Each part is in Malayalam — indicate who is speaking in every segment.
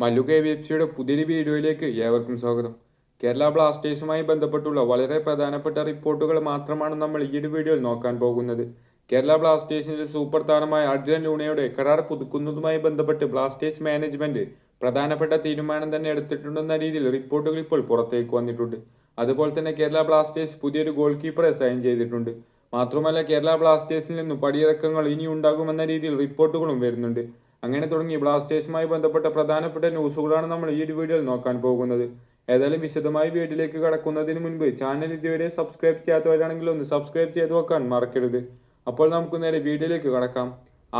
Speaker 1: മല്ലു കെ വി പുതിയൊരു വീഡിയോയിലേക്ക് ഏവർക്കും സ്വാഗതം. കേരള ബ്ലാസ്റ്റേഴ്സുമായി ബന്ധപ്പെട്ടുള്ള വളരെ പ്രധാനപ്പെട്ട റിപ്പോർട്ടുകൾ മാത്രമാണ് നമ്മൾ ഈ വീഡിയോയിൽ നോക്കാൻ പോകുന്നത്. കേരള ബ്ലാസ്റ്റേഴ്സിന്റെ സൂപ്പർ താരമായ അർജുൻ ലൂണയുടെ കരാർ പുതുക്കുന്നതുമായി ബന്ധപ്പെട്ട് ബ്ലാസ്റ്റേഴ്സ് മാനേജ്മെന്റ് പ്രധാനപ്പെട്ട തീരുമാനം തന്നെ എടുത്തിട്ടുണ്ടെന്ന രീതിയിൽ റിപ്പോർട്ടുകൾ ഇപ്പോൾ പുറത്തേക്ക് വന്നിട്ടുണ്ട്. അതുപോലെ തന്നെ കേരള ബ്ലാസ്റ്റേഴ്സ് പുതിയൊരു ഗോൾ കീപ്പറെ സൈൻ ചെയ്തിട്ടുണ്ട്. മാത്രമല്ല കേരള ബ്ലാസ്റ്റേഴ്സിൽ നിന്നും പടിയിറക്കങ്ങൾ ഇനി ഉണ്ടാകുമെന്ന രീതിയിൽ റിപ്പോർട്ടുകളും വരുന്നുണ്ട്. അങ്ങനെ തുടങ്ങി ബ്ലാസ്റ്റേഴ്സുമായി ബന്ധപ്പെട്ട പ്രധാനപ്പെട്ട ന്യൂസുകളാണ് നമ്മൾ ഈ വീഡിയോയിൽ നോക്കാൻ പോകുന്നത്. ഏതായാലും വിശദമായി വീഡിയോയിലേക്ക് കടക്കുന്നതിന് മുൻപ് ചാനൽ ഇതുവരെ സബ്സ്ക്രൈബ് ചെയ്യാത്തവരാണെങ്കിൽ ഒന്ന് സബ്സ്ക്രൈബ് ചെയ്ത് വെക്കാൻ മറക്കരുത്. അപ്പോൾ നമുക്ക് നേരെ വീഡിയോയിലേക്ക് കടക്കാം.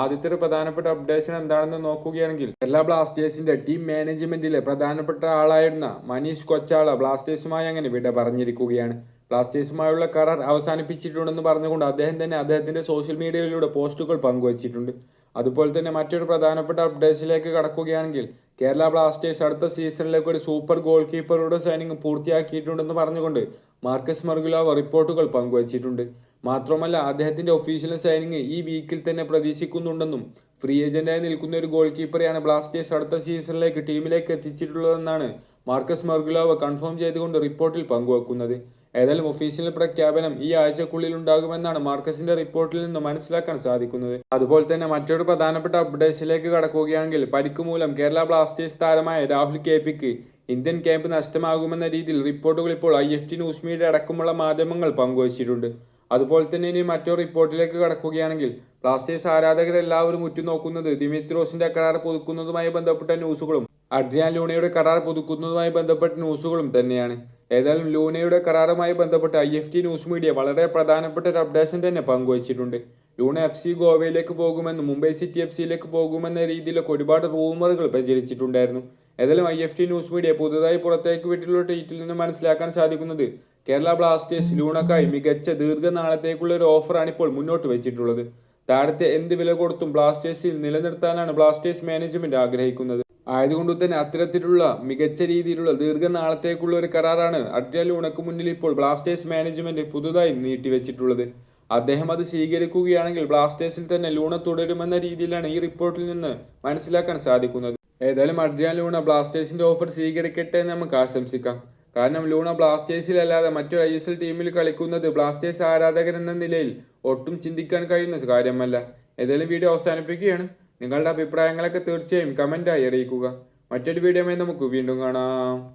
Speaker 1: ആദ്യത്തെ ഒരു പ്രധാനപ്പെട്ട അപ്ഡേഷൻ എന്താണെന്ന് നോക്കുകയാണെങ്കിൽ കേരള ബ്ലാസ്റ്റേഴ്സിന്റെ ടീം മാനേജ്മെന്റിലെ പ്രധാനപ്പെട്ട ആളായിരുന്ന മനീഷ് കൊച്ചാള ബ്ലാസ്റ്റേഴ്സുമായി അങ്ങനെ വിട പറഞ്ഞിരിക്കുകയാണ്. ബ്ലാസ്റ്റേഴ്സുമായുള്ള കരാർ അവസാനിപ്പിച്ചിട്ടുണ്ടെന്ന് പറഞ്ഞുകൊണ്ട് അദ്ദേഹം തന്നെ അദ്ദേഹത്തിന്റെ സോഷ്യൽ മീഡിയയിലൂടെ പോസ്റ്റുകൾ പങ്കുവച്ചിട്ടുണ്ട്. അതുപോലെ തന്നെ മറ്റൊരു പ്രധാനപ്പെട്ട അപ്ഡേറ്റ്സിലേക്ക് കടക്കുകയാണെങ്കിൽ കേരള ബ്ലാസ്റ്റേഴ്സ് അടുത്ത സീസണിലേക്ക് ഒരു സൂപ്പർ ഗോൾ കീപ്പറുടെ സൈനിങ് പൂർത്തിയാക്കിയിട്ടുണ്ടെന്ന് പറഞ്ഞുകൊണ്ട് മാർക്കസ് മർഗുലാവ് റിപ്പോർട്ടുകൾ പങ്കുവച്ചിട്ടുണ്ട്. മാത്രമല്ല അദ്ദേഹത്തിന്റെ ഒഫീഷ്യൽ സൈനിങ് ഈ വീക്കിൽ തന്നെ പ്രതീക്ഷിക്കുന്നുണ്ടെന്നും ഫ്രീ ഏജന്റായി നിൽക്കുന്ന ഒരു ഗോൾ കീപ്പറെയാണ് ബ്ലാസ്റ്റേഴ്സ് അടുത്ത സീസണിലേക്ക് ടീമിലേക്ക് എത്തിച്ചിട്ടുള്ളതെന്നാണ് മാർക്കസ് മർഗുലാവ് കൺഫേം ചെയ്തുകൊണ്ട് റിപ്പോർട്ടിൽ പങ്കുവെക്കുന്നത്. ഏതായാലും ഒഫീഷ്യൽ പ്രഖ്യാപനം ഈ ആഴ്ചക്കുള്ളിൽ ഉണ്ടാകുമെന്നാണ് മാർക്കസിന്റെ റിപ്പോർട്ടിൽ നിന്ന് മനസ്സിലാക്കാൻ സാധിക്കുന്നത്. അതുപോലെ തന്നെ മറ്റൊരു പ്രധാനപ്പെട്ട അപ്ഡേഷനിലേക്ക് കടക്കുകയാണെങ്കിൽ പരിക്ക് മൂലം കേരള ബ്ലാസ്റ്റേഴ്സ് താരമായ രാഹുൽ കെ പിക്ക് ഇന്ത്യൻ ക്യാമ്പ് നഷ്ടമാകുമെന്ന രീതിയിൽ റിപ്പോർട്ടുകൾ ഇപ്പോൾ I F T news media അടക്കമുള്ള മാധ്യമങ്ങൾ പങ്കുവച്ചിട്ടുണ്ട്. അതുപോലെ തന്നെ ഇനി മറ്റൊരു റിപ്പോർട്ടിലേക്ക് കടക്കുകയാണെങ്കിൽ ബ്ലാസ്റ്റേഴ്സ് ആരാധകരെല്ലാവരും ഉറ്റുനോക്കുന്നത് ദിമിത്രോസിന്റെ കരാർ പുതുക്കുന്നതുമായി ബന്ധപ്പെട്ട ന്യൂസുകളും അഡ്രിയാൻ ലൂണയുടെ കരാർ പുതുക്കുന്നതുമായി ബന്ധപ്പെട്ട ന്യൂസുകളും തന്നെയാണ്. ഏതായാലും ലൂണയുടെ കരാറുമായി ബന്ധപ്പെട്ട് I F T news media വളരെ പ്രധാനപ്പെട്ട ഒരു അപ്ഡേഷൻ തന്നെ പങ്കുവച്ചിട്ടുണ്ട്. ലൂണ എഫ് സി ഗോവയിലേക്ക് പോകുമെന്നും മുംബൈ സിറ്റി എഫ് സിയിലേക്ക് പോകുമെന്ന രീതിയിലൊക്കെ ഒരുപാട് റൂമറുകൾ പ്രചരിച്ചിട്ടുണ്ടായിരുന്നു. ഏതായാലും I F T news media പുതുതായി പുറത്തേക്ക് വിട്ടിട്ടുള്ള ട്വീറ്റിൽ നിന്ന് മനസ്സിലാക്കാൻ സാധിക്കുന്നത് കേരള ബ്ലാസ്റ്റേഴ്സ് ലൂണക്കായി മികച്ച ദീർഘനാളത്തേക്കുള്ള ഒരു ഓഫറാണ് ഇപ്പോൾ മുന്നോട്ട് വെച്ചിട്ടുള്ളത്. താഴത്തെ എന്ത് വില കൊടുത്തും ബ്ലാസ്റ്റേഴ്സിൽ നിലനിർത്താനാണ് ബ്ലാസ്റ്റേഴ്സ് മാനേജ്മെന്റ് ആഗ്രഹിക്കുന്നത്. ആയതുകൊണ്ട് തന്നെ അത്തരത്തിലുള്ള മികച്ച രീതിയിലുള്ള ദീർഘനാളത്തേക്കുള്ള ഒരു കരാറാണ് അഡ്രിയ ലൂണക്ക് മുന്നിൽ ഇപ്പോൾ ബ്ലാസ്റ്റേഴ്സ് മാനേജ്മെന്റ് പുതുതായി നീട്ടിവെച്ചിട്ടുള്ളത്. അദ്ദേഹം അത് സ്വീകരിക്കുകയാണെങ്കിൽ ബ്ലാസ്റ്റേഴ്സിൽ തന്നെ ലൂണ തുടരുമെന്ന രീതിയിലാണ് ഈ റിപ്പോർട്ടിൽ നിന്ന് മനസ്സിലാക്കാൻ സാധിക്കുന്നത്. ഏതായാലും അഡ്രിയാൻ ലൂണ ബ്ലാസ്റ്റേഴ്സിന്റെ ഓഫർ സ്വീകരിക്കട്ടെ എന്ന് നമുക്ക് ആശംസിക്കാം. കാരണം ലൂണ ബ്ലാസ്റ്റേഴ്സിലല്ലാതെ മറ്റൊരു ഐ എസ് എൽ ടീമിൽ കളിക്കുന്നത് ബ്ലാസ്റ്റേഴ്സ് ആരാധകൻ എന്ന നിലയിൽ ഒട്ടും ചിന്തിക്കാൻ കഴിയുന്ന കാര്യമല്ല. ഏതായാലും വീഡിയോ അവസാനിപ്പിക്കുകയാണ്. നിങ്ങളുടെ അഭിപ്രായങ്ങളൊക്കെ തീർച്ചയായും കമന്റായി അറിയിക്കുക. മറ്റൊരു വീഡിയോയുമായി നമുക്ക് വീണ്ടും കാണാം.